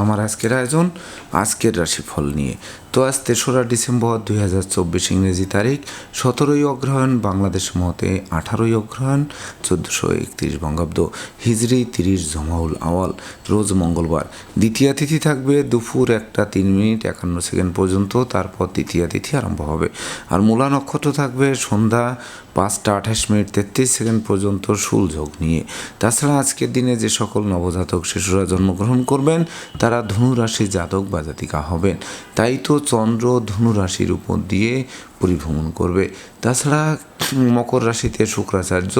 আমার আজকের আয়োজন, আজকের রাশিফল নিয়ে। তো আজ তেসরা ডিসেম্বর দুই হাজার চব্বিশ ইংরেজি তারিখ, সতেরোই অগ্রহায়ণ বাংলাদেশ মতে আঠারোই অগ্রহায়ণ, চোদ্দোশো একত্রিশ বঙ্গাব্দ, হিজড়ি তিরিশ জমাউল আওয়াল, রোজ মঙ্গলবার। দ্বিতীয় তিথি থাকবে দুপুর একটা তিন মিনিট একান্ন সেকেন্ড পর্যন্ত, তারপর তৃতীয় তিথি আরম্ভ হবে। আর মূলা নক্ষত্র থাকবে সন্ধ্যা পাঁচটা আঠাশ মিনিট তেত্রিশ সেকেন্ড পর্যন্ত শুলযোগ নিয়ে। তাছাড়া আজকের দিনে যে সকল নবজাতক শিশুরা জন্মগ্রহণ করবেন, তারা ধনু রাশি জাতক বা জাতিকা হবেন। তাই তো চন্দ্র ধনুরাশির উপর দিয়ে পরিভ্রমণ করবে। তাছাড়া মকর রাশিতে শুক্রাচার্য,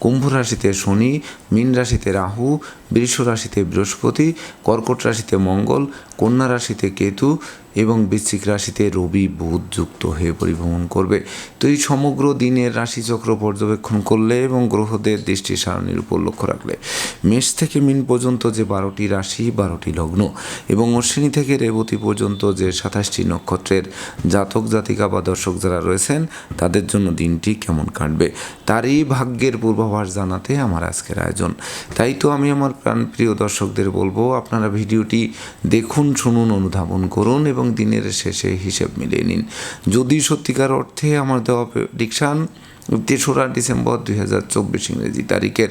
কুম্ভ রাশিতে শনি, মীন রাশিতে রাহু, বৃষ রাশিতে বৃহস্পতি, কর্কট রাশিতে মঙ্গল, কন্যা রাশিতে কেতু এবং বৃশ্চিক রাশিতে রবি, বুধ যুক্ত হয়ে পরিভ্রমণ করবে। তো এই সমগ্র দিনের রাশিচক্র পর্যবেক্ষণ করলে এবং গ্রহদের দৃষ্টি সারণীর উপর লক্ষ্য রাখলে মেষ থেকে মিন পর্যন্ত যে বারোটি রাশি, বারোটি লগ্ন এবং অশ্বিনী থেকে রেবতী পর্যন্ত যে সাতাশটি নক্ষত্রের জাতক জাতিকা বা দর্শক যারা রয়েছেন, তাদের জন্য দিনটি কেমন কাটবে? তারই ভাগ্যের পূর্বাভাস জানাতে আমার আজকের আয়োজন। তাই তো আমি আমার প্রাণপ্রিয় দর্শকদের বলব, আপনারা ভিডিওটি দেখুন, শুনুন, অনুধাবন করুন এবং দিনের শেষে হিসেব মিলিয়ে নিন। যদি সত্যিকার অর্থে আমার দেওয়া প্রেডিকশান তেসরা ডিসেম্বর দুই হাজার চব্বিশ ইংরেজি তারিখের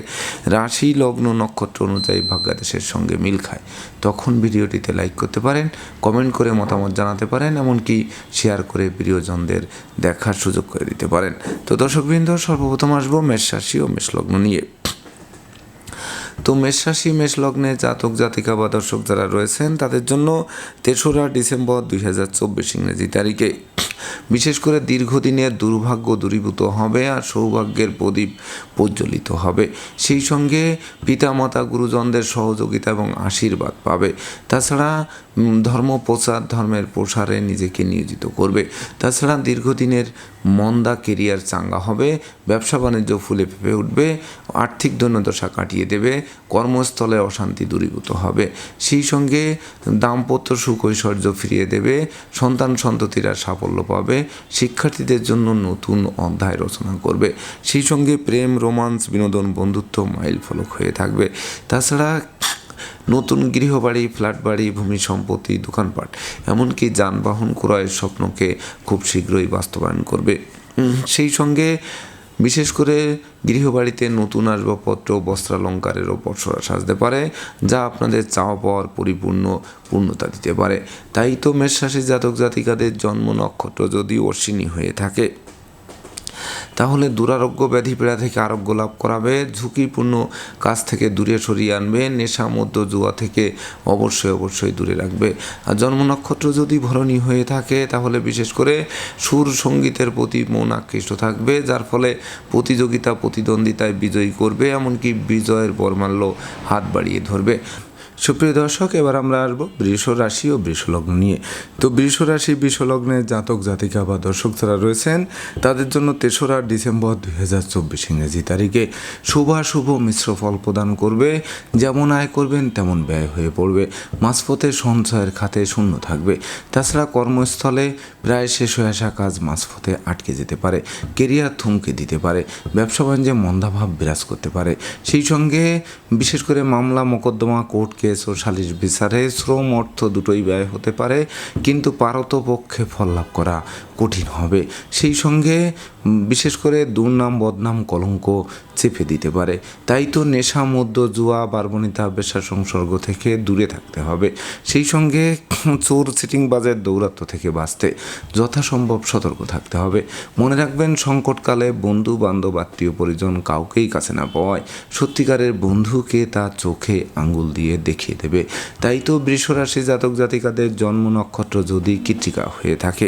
রাশি লগ্ন নক্ষত্র অনুযায়ী ভাগ্যাদেশের সঙ্গে মিল খায়। তখন ভিডিওটিতে লাইক করতে পারেন কমেন্ট করে মতামত জানাতে পারেন, এমনকি শেয়ার করে প্রিয়জনদের দেখার সুযোগ করে দিতে পারেন। তো দর্শকবৃন্দ, সর্বপ্রথম আসব মেষ রাশি ও মেষ লগ্ন নিয়ে। তো মেষ রাশি মেষ লগ্নে জাতক, জাতিকা বা দর্শক যারা রয়েছেন, তাদের জন্য তেসরা ডিসেম্বর দুই হাজার চব্বিশ ইংরেজি তারিখে। বিশেষ করে দীর্ঘদিনের দুর্ভাগ্য দূরীভূত হবে আর সৌভাগ্যের প্রদীপ প্রজ্বলিত হবে। সেই সঙ্গে পিতামাতা, গুরুজনদের সহযোগিতা এবং আশীর্বাদ পাবে। তাছাড়া ধর্ম প্রচার, ধর্মের প্রসারে নিজেকে নিয়োজিত করবে। তাছাড়া দীর্ঘদিনের মন্দা কেরিয়ার চাঙ্গা হবে, ব্যবসা বাণিজ্য ফুলে ফেপে উঠবে, আর্থিক দৈন্যদশা কাটিয়ে দেবে, কর্মস্থলে অশান্তি দূরীভূত হবে। সেই সঙ্গে দাম্পত্য সুখ ঐশ্বর্য ফিরিয়ে দেবে, সন্তান সন্ততিরা সাফল্য পাবে, শিক্ষার্থীদের জন্য নতুন অধ্যায় রচনা করবে। সেই সঙ্গে প্রেম, রোমান্স, বিনোদন, বন্ধুত্ব মাইল ফলক হয়ে থাকবে। তাছাড়া নতুন গৃহবাড়ি ফ্ল্যাট বাড়ি ভূমি সম্পত্তি, দোকানপাট, এমনকি যানবাহন ক্রয়ের স্বপ্নকে খুব শীঘ্রই বাস্তবায়ন করবে। সেই সঙ্গে বিশেষ করে গৃহবাড়িতে নতুন আসবাবপত্র বস্ত্রালঙ্কারেরও পসরা সাজতে পারে, যা আপনাদের চাওয়া পাওয়ার পরিপূর্ণ পূর্ণতা দিতে পারে। তাই তো মেষরাশি জাতক জাতিকাদের জন্ম নক্ষত্র যদি অশ্বিনী হয়ে থাকে। তাহলে দুরারোগ্য ব্যাধি পীড়া থেকে আরোগ্য লাভ করাবে, ঝুঁকিপূর্ণ কাজ থেকে দূরে সরিয়ে আনবে, নেশা মধ্য জুয়া থেকে অবশ্যই অবশ্যই দূরে রাখবে। আর জন্ম নক্ষত্র যদি ভরণী হয়ে থাকে, তাহলে বিশেষ করে সুর সঙ্গীতের প্রতি মন আকৃষ্ট থাকবে, যার ফলে প্রতিযোগিতা, প্রতিদ্বন্দ্বিতায় বিজয়ী করবে, এমনকি বিজয়ের বরমাল্য হাত বাড়িয়ে ধরবে। সুপ্রিয় দর্শক, এবার আমরা আসব বৃষ রাশি ও বৃষলগ্ন নিয়ে। তো বৃষ রাশি বৃষলগ্নের জাতক, জাতিকা বা দর্শক যারা রয়েছেন, তাদের জন্য তেসরা ডিসেম্বর দুই হাজার চব্বিশ ইংরেজি তারিখে শুভাশুভ মিশ্র ফল প্রদান করবে। যেমন আয় করবেন, তেমন ব্যয় হয়ে পড়বে। মাঝপথে সঞ্চয়ের খাতে শূন্য থাকবে। তাছাড়া কর্মস্থলে প্রায় শেষ হয়ে আসা কাজ মাঝপথে আটকে যেতে পারে, কেরিয়ার থমকে দিতে পারে, ব্যবসা বাণিজ্যে মন্দাভাব বিরাজ করতে পারে। সেই সঙ্গে বিশেষ করে মামলা, মোকদ্দমা, কোর্ট কেস ও সালিশ বিচারে শ্রম অর্থ দুটোই ব্যয় হতে পারে, কিন্তু পারতপক্ষে ফল লাভ করা কঠিন হবে। সেই সঙ্গে বিশেষ করে দুর্নাম, বদনাম, কলঙ্ক চেপে দিতে পারে। তাই তো নেশা, মদ্য, জুয়া, বারবনিতা বেশা সংসর্গ থেকে দূরে থাকতে হবে। সেই সঙ্গে চোর বাজের দৌরাত্ম থেকে বাঁচতে যথাসম্ভব সতর্ক থাকতে হবে। মনে রাখবেন, সংকটকালে বন্ধু, বান্ধব, আত্মীয়, পরিজন কাউকেই কাছে না পাওয়ায় সত্যিকারের বন্ধুকে তার চোখে আঙ্গুল দিয়ে দেখিয়ে দেবে। তাই তো বৃষরাশি জাতক জাতিকাদের জন্ম নক্ষত্র যদি কৃত্রিকা হয়ে থাকে।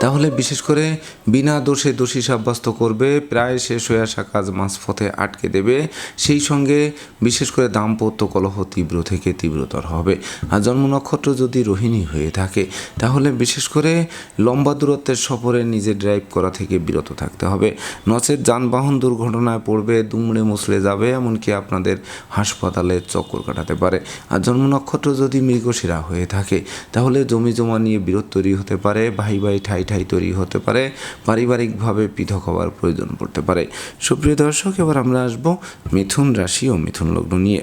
তাহলে বিশেষ করে বিনা দোষে দোষী সাব্যস্ত করবে, প্রায় শেষ হয়ে আসা কাজ মাঝপথে আটকে দেবে। সেই সঙ্গে বিশেষ করে দাম্পত্য কলহ তীব্র থেকে তীব্রতর হবে। আর জন্ম নক্ষত্র যদি রোহিণী হয়ে থাকে, তাহলে বিশেষ করে লম্বা দূরত্বের সফরে নিজে ড্রাইভ করা থেকে বিরত থাকতে হবে। নচেত যানবাহন দুর্ঘটনায় পড়বে, দুমড়ে মুসলে যাবে, এমনকি আপনাদের হাসপাতালে চক্কর কাটাতে পারে। আর জন্ম নক্ষত্র যদি মৃগশিরা হয়ে থাকে, তাহলে জমি জমা নিয়ে বিরোধ তৈরি হতে পারে। ভাই ভাই ঠাই ঠাই তৈরি হতে পারে, পারিবারিকভাবে পৃথক হওয়ার প্রয়োজন পড়তে পারে। সুপ্রিয় দর্শক, এবার আমরা আসব মিথুন রাশি ও মিথুন লগ্ন নিয়ে।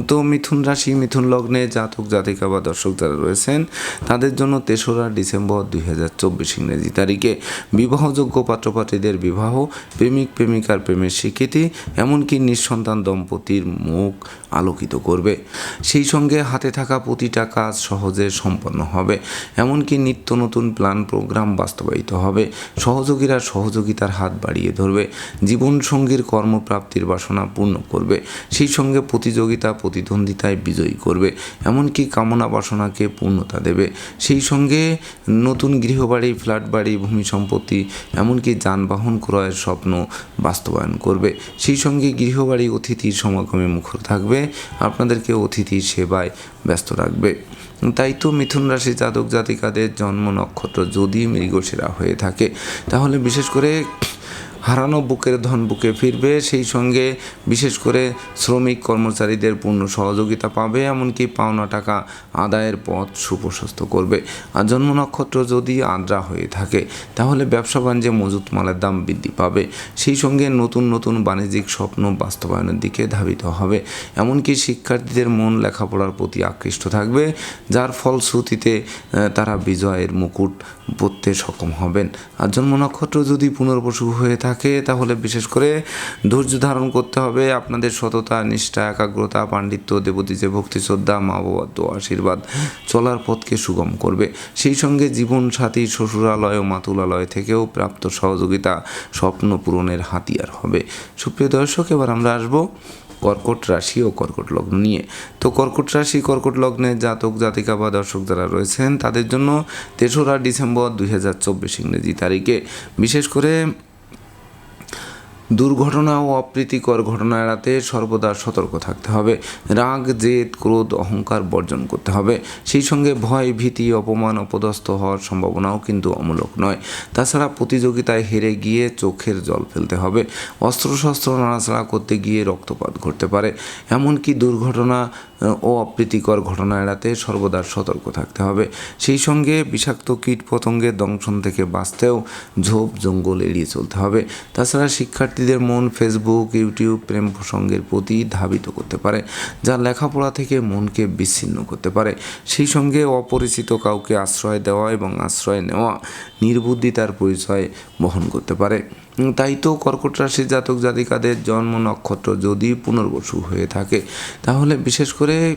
তো মিথুন রাশি, মিথুন লগ্নে জাতক, জাতিকা বা দর্শক যারা রয়েছেন, তাদের জন্য তেসরা ডিসেম্বর দুই হাজার চব্বিশ ইংরেজি তারিখে। বিবাহযোগ্য পাত্রপাত্রীদের বিবাহ, প্রেমিক, প্রেমিকার প্রেমের স্বীকৃতি, এমনকি নিঃসন্তান দম্পতির মুখ আলোকিত করবে। সেই সঙ্গে হাতে থাকা প্রতিটা কাজ সহজে সম্পন্ন হবে। এমনকি নিত্য নতুন প্ল্যান, প্রোগ্রাম বাস্তবায়িত হবে। সহযোগীরা সহযোগিতার হাত বাড়িয়ে ধরবে। জীবনসঙ্গীর কর্মপ্রাপ্তির বাসনা পূর্ণ করবে। সেই সঙ্গে প্রতিযোগিতা প্রতিদ্বন্দ্বিতায় বিজয়ী করবে, এমনকি কামনা বাসনাকে পূর্ণতা দেবে। সেই সঙ্গে নতুন গৃহবাড়ি ফ্ল্যাট বাড়ি ভূমি সম্পত্তি, এমনকি যানবাহন ক্রয়ের স্বপ্ন বাস্তবায়ন করবে। সেই সঙ্গে গৃহবাড়ি অতিথির সমাগমে মুখর থাকবে, আপনাদেরকে অতিথির সেবায় ব্যস্ত রাখবে। তাই তো মিথুন রাশি জাতক জাতিকাদের জন্ম নক্ষত্র যদি মৃগশিরা হয়ে থাকে, তাহলে বিশেষ করে হারানো বুকের ধন বুকে ফিরবে, সেই সঙ্গে বিশেষ করে শ্রমিক কর্মচারীদের পূর্ণ সহযোগিতা পাবে, এমনকি পাওনা টাকা আদায়ের পথ সুপ্রশস্ত করবে। আর জন্ম নক্ষত্র যদি আদ্রা হয়ে থাকে, তাহলে ব্যবসা বাণিজ্যে মজুত মালের দাম বৃদ্ধি পাবে। সেই সঙ্গে নতুন নতুন বাণিজ্যিক স্বপ্ন বাস্তবায়নের দিকে ধাবিত হবে। এমনকি শিক্ষার্থীদের মন লেখাপড়ার প্রতি আকৃষ্ট থাকবে, যার ফলশ্রুতিতে তারা বিজয়ের মুকুট পরতে সক্ষম হবেন। আর জন্ম নক্ষত্র যদি পুনর্বসু হয়ে থাকে তাহলে বিশেষ করে ধৈর্য ধারণ করতে হবে। আপনাদের সততা, নিষ্ঠা, একাগ্রতা, পাণ্ডিত্য দেবতী যে ভক্তি, শ্রদ্ধা, মা বাবার তো আশীর্বাদ চলার পথকে সুগম করবে। সেই সঙ্গে জীবন সাথী শ্বশুরালয় ও মাতুলালয় থেকেও প্রাপ্ত সহযোগিতা স্বপ্ন পূরণের হাতিয়ার হবে। সুপ্রিয় দর্শক, এবার আমরা আসব কর্কট রাশি ও কর্কট লগ্ন নিয়ে। তো কর্কট রাশি, কর্কট লগ্নে জাতক, জাতিকা বা দর্শক যারা রয়েছেন, তাদের জন্য তেসরা ডিসেম্বর দুই হাজার চব্বিশ ইংরেজি তারিখে। বিশেষ করে দুর্ঘটনা ও অপ্রীতিকর ঘটনা এড়াতে সর্বদা সতর্ক থাকতে হবে। রাগ, জেদ, ক্রোধ, অহংকার বর্জন করতে হবে। সেই সঙ্গে ভয়, ভীতি, অপমান, অপদস্থ হওয়ার সম্ভাবনাও কিন্তু অমূলক নয়। তাছাড়া প্রতিযোগিতায় হেরে গিয়ে চোখের জল ফেলতে হবে। অস্ত্রশস্ত্র নাড়াচাড়া করতে গিয়ে রক্তপাত ঘটতে পারে। এমনকি দুর্ঘটনা ও অপ্রীতিকর ঘটনা এড়াতে সর্বদা সতর্ক থাকতে হবে। সেই সঙ্গে বিষাক্ত কীট পতঙ্গের দংশন থেকে বাঁচতেও ঝোপ জঙ্গল এড়িয়ে চলতে হবে। তাছাড়া শিক্ষার্থীদের মন ফেসবুক ইউটিউব প্রেম প্রসঙ্গের প্রতি ধাবিত করতে পারে, যা লেখাপড়া থেকে মনকে বিচ্ছিন্ন করতে পারে। সেই সঙ্গে অপরিচিত কাউকে আশ্রয় দেওয়া এবং আশ্রয় নেওয়া, নির্বুদ্ধিতার পরিচয় বহন করতে পারে। তাই তো কর্কট রাশির জাতক জাতিকাদের জন্ম নক্ষত্র যদি পুনর্বসু হয়ে থাকে, তাহলে বিশেষ করে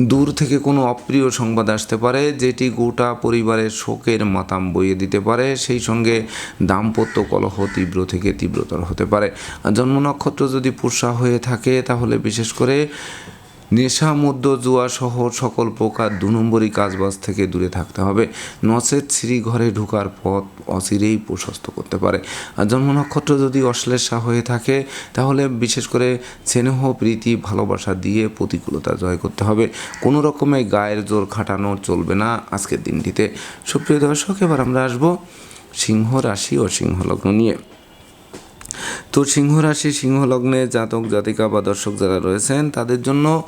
দূর থেকে কোনো অপ্রিয় সংবাদ আসতে পারে, যেটি গোটা পরিবারের শোকের মাতাম বইয়ে দিতে পারে, সেই সঙ্গে দাম্পত্য কলহ তীব্র থেকে তীব্রতর হতে পারে। জন্ম নক্ষত্র যদি পুষা হয়ে থাকে, তাহলে বিশেষ করে নেশা মধ্য জুয়া সহ সকল প্রকার দু নম্বরই কাজবাজ থেকে দূরে থাকতে হবে। নচেত শ্রী ঘরে ঢোকার পথ অচিরেই প্রশস্ত করতে পারে। আর জন্ম নক্ষত্র যদি অশ্লেষা হয়ে থাকে, তাহলে বিশেষ করে স্নেহ, প্রীতি, ভালোবাসা দিয়ে প্রতিকূলতা জয় করতে হবে। কোনো রকমে গায়ের জোর খাটানো চলবে না আজকের দিনটিতে। সুপ্রিয় দর্শক, এবার আমরা আসব সিংহ রাশি ও সিংহ লগ্ন নিয়ে। তো সিংহ রাশি সিংহ লগ্নে জাতক, জাতিকা বা দর্শক যারা রয়েছেন, তাদের জন্য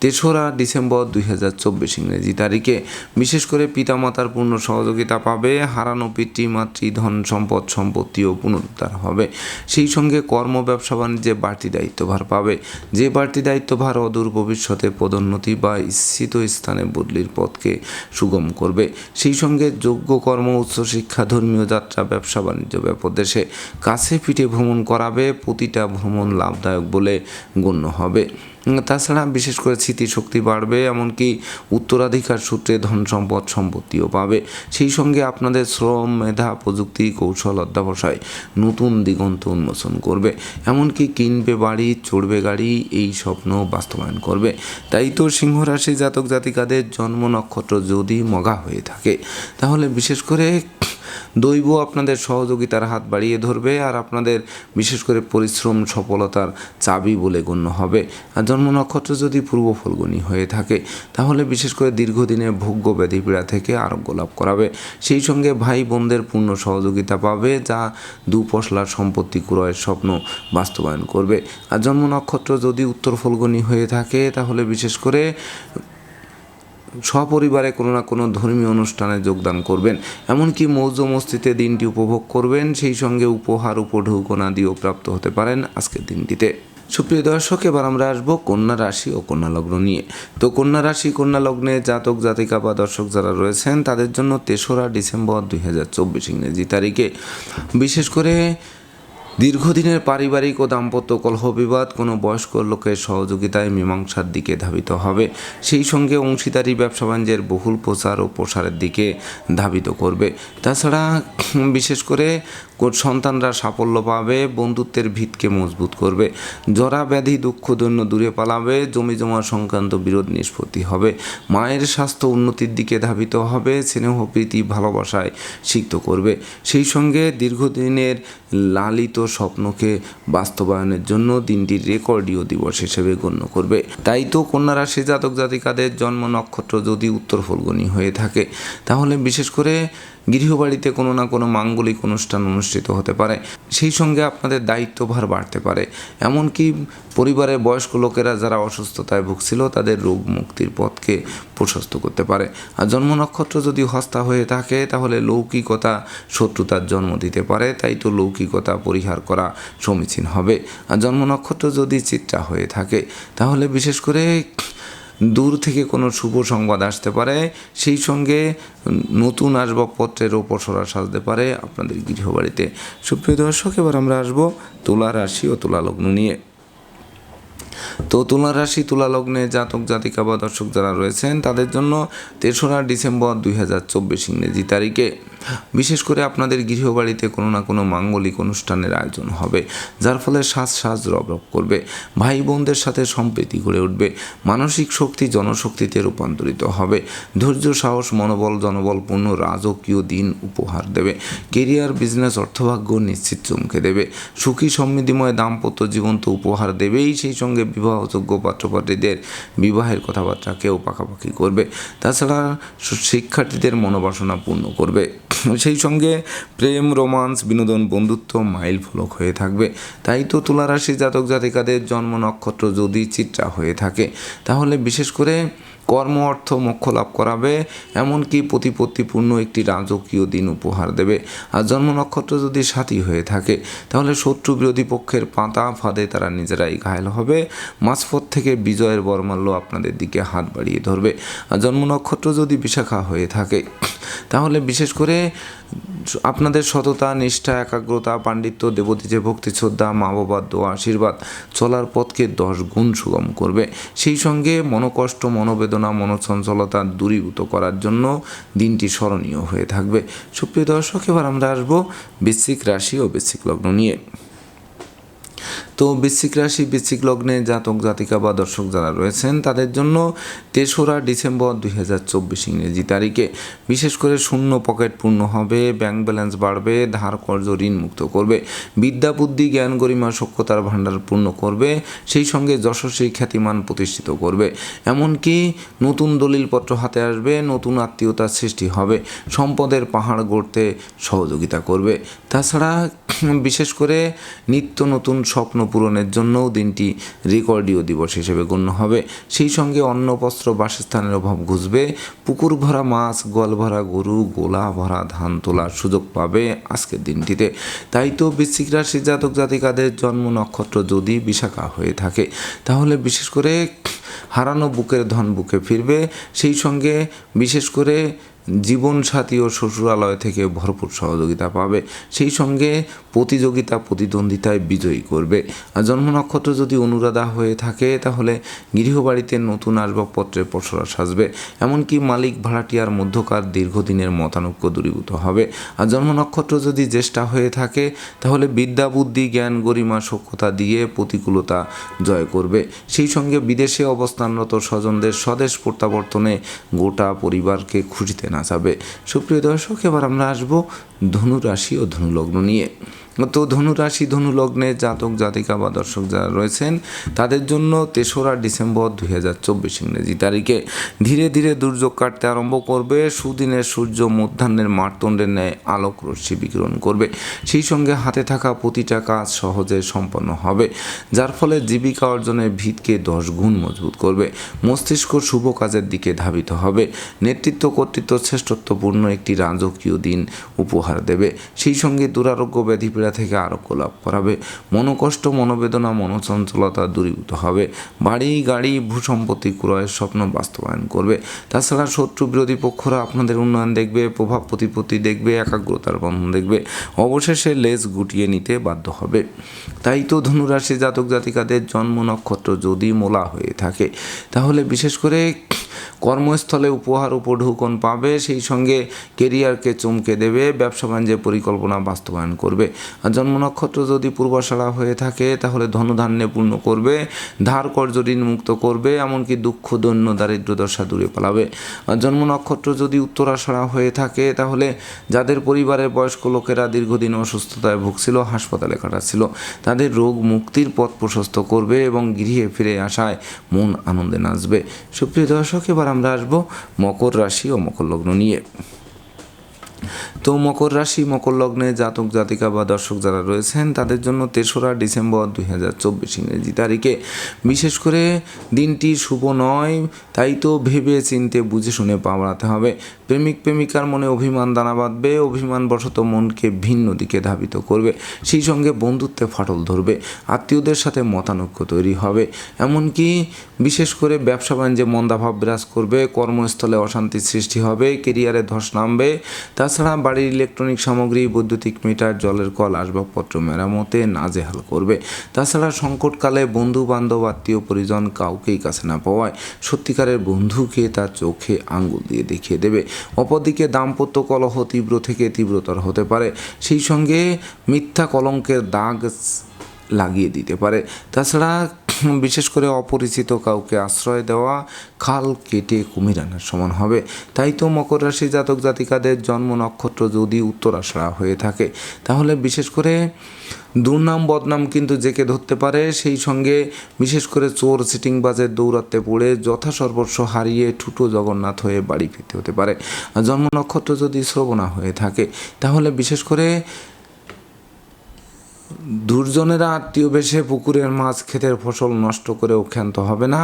তেসরা ডিসেম্বর দুই হাজার চব্বিশ ইংরেজি তারিখে বিশেষ করে পিতামাতার পূর্ণ সহযোগিতা পাবে, হারানো পিতৃ, মাতৃ, ধন সম্পদ সম্পত্তিও পুনরুদ্ধার হবে। সেই সঙ্গে কর্ম, ব্যবসা, বাণিজ্যে বাড়তি দায়িত্বভার পাবে। যে বাড়তি দায়িত্বভার অদূর ভবিষ্যতে পদোন্নতি বা ইচ্ছিত স্থানে বদলির পথকে সুগম করবে। সেই সঙ্গে যোগ্য কর্ম, উচ্চশিক্ষা, ধর্মীয় যাত্রা, ব্যবসা, বাণিজ্য ব্যাপদেশে কাছে পিঠে ভ্রমণ করাবে, প্রতিটা ভ্রমণ লাভদায়ক বলে গণ্য হবে। তাছাড়া বিশেষ করে স্মৃতিশক্তি বাড়বে, এমনকি উত্তরাধিকার সূত্রে ধন সম্পদ সম্পত্তিও পাবে। সেই সঙ্গে আপনাদের শ্রম, মেধা, প্রযুক্তি, কৌশল, অধ্যাবসায় নতুন দিগন্ত উন্মোচন করবে। এমনকি কিনবে বাড়ি, চড়বে গাড়ি, এই স্বপ্ন বাস্তবায়ন করবে। তাই তো সিংহরাশি জাতক জাতিকাদের জন্ম নক্ষত্র যদি মগা হয়ে থাকে, তাহলে বিশেষ করে দৈব আপনাদের সহযোগিতার হাত বাড়িয়ে ধরবে আর আপনাদের বিশেষ করে পরিশ্রম, সফলতার চাবি বলে গণ্য হবে। আর জন্ম নক্ষত্র যদি পূর্ব ফলগুনি হয়ে থাকে, তাহলে বিশেষ করে দীর্ঘদিনের ভোগ্য ব্যাধি পীড়া থেকে আরোগ্য লাভ করাবে। সেই সঙ্গে ভাই বোনদের পূর্ণ সহযোগিতা পাবে, যা দু পশলার সম্পত্তি ক্রয়ের স্বপ্ন বাস্তবায়ন করবে। আর জন্ম নক্ষত্র যদি উত্তর ফলগুনি হয়ে থাকে, তাহলে বিশেষ করে সপরিবারে কোনো না কোনো ধর্মীয় অনুষ্ঠানে যোগদান করবেন। এমনকি মৌজ মস্তিতে দিনটি উপভোগ করবেন, সেই সঙ্গে উপহার, উপঢৌকনা প্রাপ্ত হতে পারেন আজকের দিনটিতে। সুপ্রিয় দর্শক, এবার আমরা আসব কন্যা রাশি ও কন্যা লগ্ন নিয়ে। তো কন্যা রাশি, কন্যা লগ্নে জাতক, জাতিকা বা দর্শক যারা রয়েছেন, তাদের জন্য তেসরা ডিসেম্বর দুই হাজার চব্বিশ ইংরেজি তারিখে। বিশেষ করে দীর্ঘদিনের পারিবারিক ও দাম্পত্য কলহ বিবাদ কোনো বয়স্ক লোকের সহযোগিতায় মীমাংসার দিকে ধাবিত হবে। সেই সঙ্গে অংশীদারি ব্যবসা বাণিজ্যের বহুল প্রচার ও প্রসারের দিকে ধাবিত করবে। তাছাড়া, বিশেষ করে কো- সন্তানরা সাফল্য পাবে, বন্ধুত্বের ভিতকে মজবুত করবে। জরা ব্যাধি দুঃখ দৈন্য দূরে পালাবে, জমি জমা সংক্রান্ত বিরোধ নিষ্পত্তি হবে। মায়ের স্বাস্থ্য উন্নতির দিকে ধাবিত হবে, স্নেহ, প্রীতি, ভালোবাসায় সিক্ত করবে। সেই সঙ্গে দীর্ঘদিনের লালিত স্বপ্নকে বাস্তবায়নের জন্য দিনটি রেকর্ডীয় দিবস হিসেবে গণ্য করবে। তাই তো কন্যা রাশি জাতক জাতিকাদের জন্ম নক্ষত্র যদি উত্তর ফলগুনি হয়ে থাকে, তাহলে বিশেষ করে গৃহবাড়িতে কোনো না কোনো মাঙ্গলিক অনুষ্ঠান অনুষ্ঠিত হতে পারে, সেই সঙ্গে আপনাদের দায়িত্বভার বাড়তে পারে। এমনকি পরিবারের বয়স্ক লোকেরা যারা অসুস্থতায় ভুগছিল, তাদের রোগ মুক্তির পথকে প্রশস্ত করতে পারে। আর জন্ম নক্ষত্র যদি হস্তা হয়ে থাকে, তাহলে লৌকিকতা শত্রুতার জন্ম দিতে পারে, তাই তো লৌকিকতা পরিহার করা সমীচীন হবে। আর জন্ম নক্ষত্র যদি চিত্রা হয়ে থাকে, তাহলে বিশেষ করে দূর থেকে কোনো শুভ সংবাদ আসতে পারে, সেই সঙ্গে নতুন আসবাবপত্রের ওপসরা সাজতে পারে আপনাদের গৃহবাড়িতে। সুপ্রিয় দর্শক, এবার আমরা আসব তুলা রাশি ও তুলা লগ্ন নিয়ে। তো তুলা রাশি, তুলা লগ্নে জাতক, জাতিকা বা দর্শক যারা রয়েছেন, তাদের জন্য তেসরা ডিসেম্বর দুই হাজার চব্বিশ ইংরেজি তারিখে। বিশেষ করে আপনাদের গৃহবাড়িতে কোনো না কোনো মাঙ্গলিক অনুষ্ঠানের আয়োজন হবে, যার ফলে সাজ সাজ রব রব করবে ভাই বোনদের সাথে সম্প্রীতি গড়ে উঠবে, মানসিক শক্তি জনশক্তিতে রূপান্তরিত হবে, ধৈর্য, সাহস, মনোবল, জনবলপূর্ণ রাজকীয় দিন উপহার দেবে, কেরিয়ার, বিজনেস, অর্থভাগ্য নিশ্চিত চমকে দেবে, সুখী, সমৃদ্ধিময়, দাম্পত্য জীবন তো উপহার দেবেই সেই সঙ্গে বিবাহযোগ্য পাত্রপাত্রীদের বিবাহের কথাবার্তাকেও পাকাপাকি করবে, তাছাড়া শিক্ষার্থীদের মনোবাসনা পূর্ণ করবে। সেই সঙ্গে প্রেম, রোমান্স, বিনোদন, বন্ধুত্ব মাইল ফলক হয়ে থাকবে। তাই তো তুলারাশি জাতক জাতিকাদের জন্ম নক্ষত্র যদি চিত্রা হয়ে থাকে, তাহলে বিশেষ করে কর্ম অর্থ মোক্ষ লাভ করাবে, এমনকি প্রতিপত্তিপূর্ণ একটি রাজকীয় দিন উপহার দেবে। আর জন্ম নক্ষত্র যদি সাথী হয়ে থাকে, তাহলে শত্রু বিরোধী পক্ষের পাতা ফাঁদে তারা নিজেরাই ঘায়ল হবে। মাঝপথ থেকে বিজয়ের বর্মাল্য আপনাদের দিকে হাত বাড়িয়ে ধরবে। আর জন্ম নক্ষত্র যদি বিশাখা হয়ে থাকে, তাহলে বিশেষ করে আপনাদের সততা, নিষ্ঠা, একাগ্রতা, পাণ্ডিত্য, দেবতীতে ভক্তি, শ্রদ্ধা মা বাবার দোয়া, আশীর্বাদ চলার পথকে দশ গুণ সুগম করবে। সেই সঙ্গে মনোকষ্ট, মনোবেদনা মনোচঞ্চলতা দূরীভূত করার জন্য দিনটি স্মরণীয় হয়ে থাকবে। সুপ্রিয় দর্শক, এবার আমরা আসব বৃশ্চিক রাশি ও বৃশ্চিক লগ্ন নিয়ে। তো বৃশ্চিক রাশি, বৃশ্চিক লগ্নে জাতক, জাতিকা বা দর্শক যারা রয়েছেন, তাদের জন্য তেসরা ডিসেম্বর দুই হাজার চব্বিশ ইংরেজি তারিখে। বিশেষ করে শূন্য পকেট পূর্ণ হবে, ব্যাংক ব্যালেন্স বাড়বে, ধার কর্য ঋণ মুক্ত করবে, বিদ্যা, বুদ্ধি, জ্ঞান, গরিমা সক্ষতার ভাণ্ডার পূর্ণ করবে, সেই সঙ্গে যশস্বী খ্যাতিমান প্রতিষ্ঠিত করবে। এমনকি নতুন দলিলপত্র হাতে আসবে, নতুন আত্মীয়তার সৃষ্টি হবে, সম্পদের পাহাড় গড়তে সহযোগিতা করবে। তাছাড়া বিশেষ করে নিত্য নতুন স্বপ্ন পূরণের জন্যও দিনটি রেকর্ডীয় দিবস হিসেবে গণ্য হবে। সেই সঙ্গে অন্ন বস্ত্র বাসস্থানের অভাব ঘুষবে পুকুর ভরা মাছ, গোয়াল ভরা গরু, গোলা ভরা ধান তোলার সুযোগ পাবে আজকের দিনটিতে। তাই তো বৃশ্চিক রাশি জাতক জাতিকাদের জন্ম নক্ষত্র যদি বিশাখা হয়ে থাকে, তাহলে বিশেষ করে হারানো বুকের ধন বুকে ফিরবে। সেই সঙ্গে বিশেষ করে জীবনসাথী ও শ্বশুরালয় থেকে ভরপুর সহযোগিতা পাবে। সেই সঙ্গে প্রতিযোগিতা, প্রতিদ্বন্দ্বিতায় বিজয়ী করবে। আর জন্ম নক্ষত্র যদি অনুরাধা হয়ে থাকে, তাহলে গৃহবাড়িতে নতুন আসবাবপত্রের পসরা সাজবে। এমনকি মালিক ভাড়াটিয়ার মধ্যকার দীর্ঘদিনের মতানৈক্য দূরীভূত হবে। আর জন্ম নক্ষত্র যদি জ্যেষ্ঠা হয়ে থাকে, তাহলে বিদ্যা, বুদ্ধি, জ্ঞান, গরিমা সক্ষতা দিয়ে প্রতিকূলতা জয় করবে। সেই সঙ্গে বিদেশে অবস্থানরত স্বজনদের স্বদেশ প্রত্যাবর্তনে গোটা পরিবারকে খুশিতে নাচাবে সুপ্রিয় দর্শক এবার আমরা আসব ধনু রাশি ও ধনু লগ্ন নিয়ে। তো ধনুরাশি ধনু লগ্নে জাতক, জাতিকা বা দর্শক যারা রয়েছেন, তাদের জন্য তেসরা ডিসেম্বর দুই হাজার চব্বিশ ইংরেজি তারিখে। ধীরে ধীরে দুর্যোগ কাটতে আরম্ভ করবে সুদিনের সূর্য মধ্যাহ্নের মারতণ্ডের ন্যায় আলোক রশ্মি বিকিরণ করবে। সেই সঙ্গে হাতে থাকা প্রতিটা কাজ সহজে সম্পন্ন হবে, যার ফলে জীবিকা অর্জনের ভিতকে দশ গুণ মজবুত করবে। মস্তিষ্ক শুভ কাজের দিকে ধাবিত হবে। নেতৃত্ব কর্তৃত্ব শ্রেষ্ঠত্বপূর্ণ একটি রাজকীয় দিন উপহার দেবে। সেই সঙ্গে দুরারোগ্য ব্যাধি পীড়া থেকে আরোগ্য লাভ করাবে। মনোকষ্ট, মনোবেদনা, মনোচঞ্চলতা দূরীভূত হবে। বাড়ি, গাড়ি, ভূসম্পত্তি ক্রয়ের স্বপ্ন বাস্তবায়ন করবে। তাছাড়া শত্রু বিরোধী পক্ষরা আপনাদের উন্নয়ন দেখবে, প্রভাব প্রতিপত্তি দেখবে, একাগ্রতার বন্ধন দেখবে। অবশেষে লেজ গুটিয়ে নিতে বাধ্য হবে। তাই তো ধনুরাশি জাতক জাতিকাদের জন্ম নক্ষত্র যদি মোলা হয়ে থাকে, তাহলে বিশেষ করে কর্মস্থলে উপহার উপঢৌকন পাবে, সেই সঙ্গে কেরিয়ারকে চমকে দেবে, ব্যবসা বাণিজ্যের পরিকল্পনা বাস্তবায়ন করবে। আর জন্ম নক্ষত্র যদি পূর্বাশাড়া হয়ে থাকে, তাহলে ধনধান্যে পূর্ণ করবে, ধার কর্য ঋণ মুক্ত করবে, এমনকি দুঃখ, দৈন্য, দারিদ্র, দশা দূরে পালাবে। আর জন্ম নক্ষত্র যদি উত্তরাশাড়া হয়ে থাকে, তাহলে যাদের পরিবারের বয়স্ক লোকেরা দীর্ঘদিন অসুস্থতায় ভুগছিল, হাসপাতালে কাটাচ্ছিল তাদের রোগ মুক্তির পথ প্রশস্ত করবে এবং গৃহে ফিরে আসায় মন আনন্দে নাচবে। সুপ্রিয় দর্শক এবার আমরা আসব মকর রাশি ও মকর লগ্ন নিয়ে। তো মকর রাশি, মকর লগ্নে জাতক, জাতিকা বা দর্শক যারা রয়েছেন, তাদের জন্য তেসরা ডিসেম্বর দুই হাজার চব্বিশ ইংরেজি তারিখে। বিশেষ করে দিনটি শুভ নয়, তাই তো ভেবে চিনতে বুঝে শুনে পা বাড়াতে হবে। প্রেমিক, প্রেমিকার মনে অভিমান দানা বাঁধবে, অভিমানবশত মনকে ভিন্ন দিকে ধাবিত করবে, সেই সঙ্গে বন্ধুত্বে ফাটল ধরবে, আত্মীয়দের সাথে মতানৈক্য তৈরি হবে। এমনকি বিশেষ করে ব্যবসা বাণিজ্যে মন্দাভাব বিরাজ করবে, কর্মস্থলে অশান্তি সৃষ্টি হবে, কেরিয়ারে ধস নামবে, তাছাড়া বাড়ির ইলেকট্রনিক সামগ্রী, বৈদ্যুতিক মিটার, জলের কল, আসবাবপত্র মেরামতে নাজেহাল করবে। তাছাড়া সংকটকালে বন্ধু বান্ধব আত্মীয় পরিজন কাউকেই কাছে না পাওয়ায় সত্যিকারের বন্ধুকে তার চোখে আঙ্গুল দিয়ে দেখিয়ে দেবে। অপরদিকে দাম্পত্য কলহ তীব্র থেকে তীব্রতর হতে পারে। সেই সঙ্গে মিথ্যা কলঙ্কের দাগ লাগিয়ে দিতে পারে। তাছাড়া বিশেষ করে অপরিচিত কাউকে আশ্রয় দেওয়া খাল কেটে কুমির আনার সমান হবে। তাই তো মকর রাশি জাতক জাতিকাদের জন্ম নক্ষত্র যদি উত্তরাশড়া হয়ে থাকে, তাহলে বিশেষ করে দুর্নাম বদনাম কিন্তু জেকে ধরতে পারে। সেই সঙ্গে বিশেষ করে চোর সিটিংবাজের দৌরাত্মে পড়ে যথাসর্বস্ব হারিয়ে ঠুটো জগন্নাথ হয়ে বাড়ি ফিরতে হতে পারে। জন্ম নক্ষত্র যদি শ্রবণা হয়ে থাকে, তাহলে বিশেষ করে দুর্জনেরা আত্মীয় বেশে পুকুরের মাছ ক্ষেতের ফসল নষ্ট করেও ক্ষান্ত হবে না।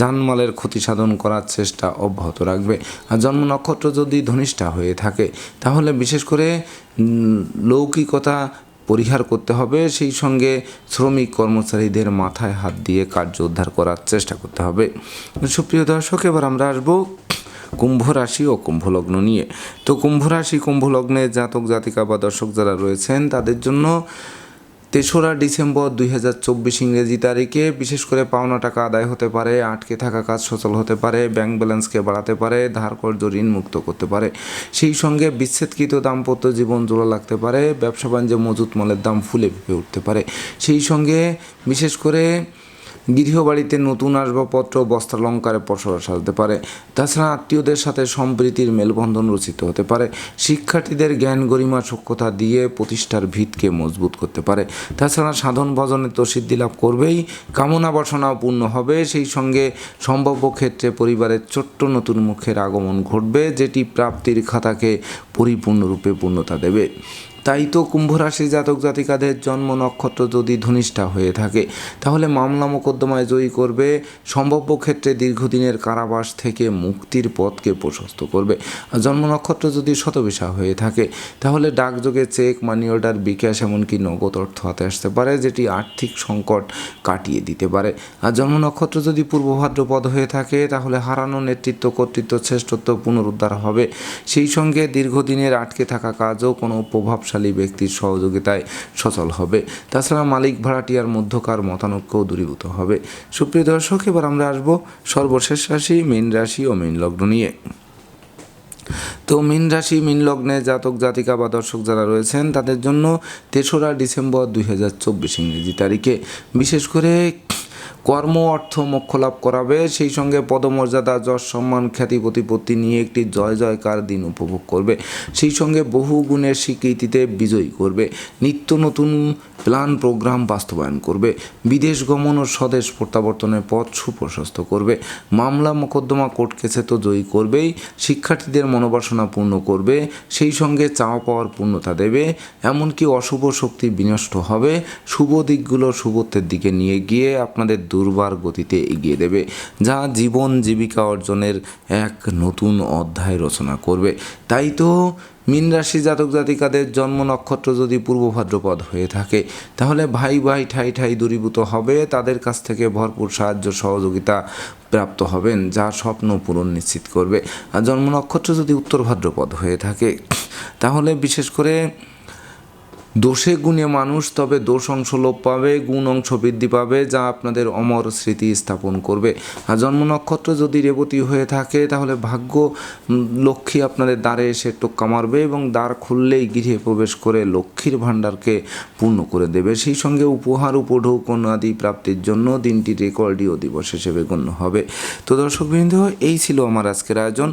জানমালের ক্ষতি সাধন করার চেষ্টা অব্যাহত রাখবে। আর জন্ম নক্ষত্র যদি ধনিষ্ঠা হয়ে থাকে, তাহলে বিশেষ করে লৌকিকতা পরিহার করতে হবে। সেই সঙ্গে শ্রমিক কর্মচারীদের মাথায় হাত দিয়ে কার্য উদ্ধার করার চেষ্টা করতে হবে। সুপ্রিয় দর্শক, এবার আমরা আসব কুম্ভ রাশি ও কুম্ভ লগ্ন নিয়ে। তো কুম্ভ রাশি, কুম্ভ লগ্নে জাতক জাতিকা বা দর্শক যারা রয়েছেন, তাদের জন্য তেসরা ডিসেম্বর দুই হাজার চব্বিশ ইংরেজি তারিখে বিশেষ করে পাওনা টাকা আদায় হতে পারে, আটকে থাকা কাজ সচল হতে পারে, ব্যাংক ব্যালেন্সকে বাড়াতে পারে, ধার কর্য ঋণ মুক্ত করতে পারে। সেই সঙ্গে বিচ্ছেদকৃত দাম্পত্য জীবন জোড়া লাগতে পারে, ব্যবসা বাণিজ্যে মজুত মালের দাম ফুলে ফেপে উঠতে পারে। সেই সঙ্গে বিশেষ করে গৃহবাড়িতে নতুন আসবাবপত্র বস্ত্রালঙ্কারে পসরা সাজতে পারে। তাছাড়া আত্মীয়দের সাথে সম্প্রীতির মেলবন্ধন রচিত হতে পারে। শিক্ষার্থীদের জ্ঞান গরিমা সক্ষতা দিয়ে প্রতিষ্ঠার ভিতকে মজবুত করতে পারে। তাছাড়া সাধন ভজনে তো সিদ্ধি লাভ করবেই, কামনা বাসনাও পূর্ণ হবে। সেই সঙ্গে সম্ভাব্য ক্ষেত্রে পরিবারের ছোট্ট নতুন মুখের আগমন ঘটবে, যেটি প্রাপ্তির খাতাকে পরিপূর্ণরূপে পূর্ণতা দেবে। তাই তো কুম্ভ রাশি জাতক জাতিকাদের জন্ম নক্ষত্র যদি ধনিষ্ঠা হয়ে থাকে, তাহলে মামলা মোকদ্দমায় জয়ী করবে, সম্ভাব্য ক্ষেত্রে দীর্ঘদিনের কারাবাস থেকে মুক্তির পথকে প্রশস্ত করবে। আর জন্ম নক্ষত্র যদি শতবিশা হয়ে থাকে, তাহলে ডাকযোগে চেক, মানি অর্ডার, বিকাশ, এমনকি নগদ অর্থ হাতে আসতে পারে, যেটি আর্থিক সংকট কাটিয়ে দিতে পারে। আর জন্ম নক্ষত্র যদি পূর্ব ভাদ্রপদ হয়ে থাকে, তাহলে হারানো নেতৃত্ব, কর্তৃত্ব, শ্রেষ্ঠত্ব পুনরুদ্ধার হবে। সেই সঙ্গে দীর্ঘদিনের আটকে থাকা কাজও কোনো প্রভাবশালী ব্যক্তির সহযোগিতায় সচল হবে। তাছাড়া মালিক ভাড়াটিয়ার মধ্যকার মতানৈক্যও দূরীভূত হবে। সুপ্রিয় দর্শক, এবার আমরা আসব সর্বশেষ রাশি, মীন রাশি ও মীন লগ্ন নিয়ে। তো মীন রাশি, মীন লগ্নে জাতক, জাতিকা বা দর্শক যারা রয়েছেন, তাদের জন্য তেসরা ডিসেম্বর দুই হাজার চব্বিশ ইংরেজি তারিখে। বিশেষ করে কর্ম, অর্থ মোক্ষ লাভ করাবে। সেই সঙ্গে পদমর্যাদা, যশ, সম্মান, খ্যাতি, প্রতিপত্তি নিয়ে একটি জয়, জয়কার দিন উপভোগ করবে। সেই সঙ্গে বহু গুণের স্বীকৃতিতে বিজয়ী করবে। নিত্য নতুন প্ল্যান, প্রোগ্রাম বাস্তবায়ন করবে। বিদেশ গমন ও স্বদেশ প্রত্যাবর্তনের পথ সুপ্রশস্ত করবে। মামলা, মোকদ্দমা, কোর্ট কেসে তো জয়ী করবেই। শিক্ষার্থীদের মনোবাসনা পূর্ণ করবে। সেই সঙ্গে চাওয়া পাওয়ার পূর্ণতা দেবে। এমনকি অশুভ শক্তি বিনষ্ট হবে। শুভ দিকগুলো শুভত্বের দিকে নিয়ে গিয়ে আপনাদের দুর্বার গতিতে এগিয়ে দেবে, যা জীবন জীবিকা অর্জনের এক নতুন অধ্যায় রচনা করবে। তাই তো মীন রাশি জাতক জাতিকাদের জন্ম নক্ষত্র যদি পূর্ব ভাদ্রপদ হয়ে থাকে, তাহলে ভাই ভাই ঠাই ঠাই দূরীভূত হবে, তাদের কাছ থেকে ভরপুর সাহায্য সহযোগিতা প্রাপ্ত হবেন, যা স্বপ্ন পূরণ নিশ্চিত করবে। আর জন্ম নক্ষত্র যদি উত্তর ভাদ্রপদ হয়ে থাকে, তাহলে বিশেষ করে দোষে গুণে মানুষ, তবে দোষ অংশ লোপ পাবে, গুণ অংশ বৃদ্ধি পাবে, যা আপনাদের অমর স্মৃতি স্থাপন করবে। আর জন্ম নক্ষত্র যদি রেবতী হয়ে থাকে, তাহলে ভাগ্য লক্ষ্মী আপনাদের দ্বারে এসে টোক্কা মারবে এবং দ্বার খুললেই গৃহে প্রবেশ করে লক্ষ্মীর ভাণ্ডারকে পূর্ণ করে দেবে। সেই সঙ্গে উপহার উপঢৌকন আদি প্রাপ্তির জন্য দিনটি রেকর্ডীয় দিবস হিসেবে গণ্য হবে। তো দর্শকবৃন্দ এই ছিল আমার আজকের আয়োজন।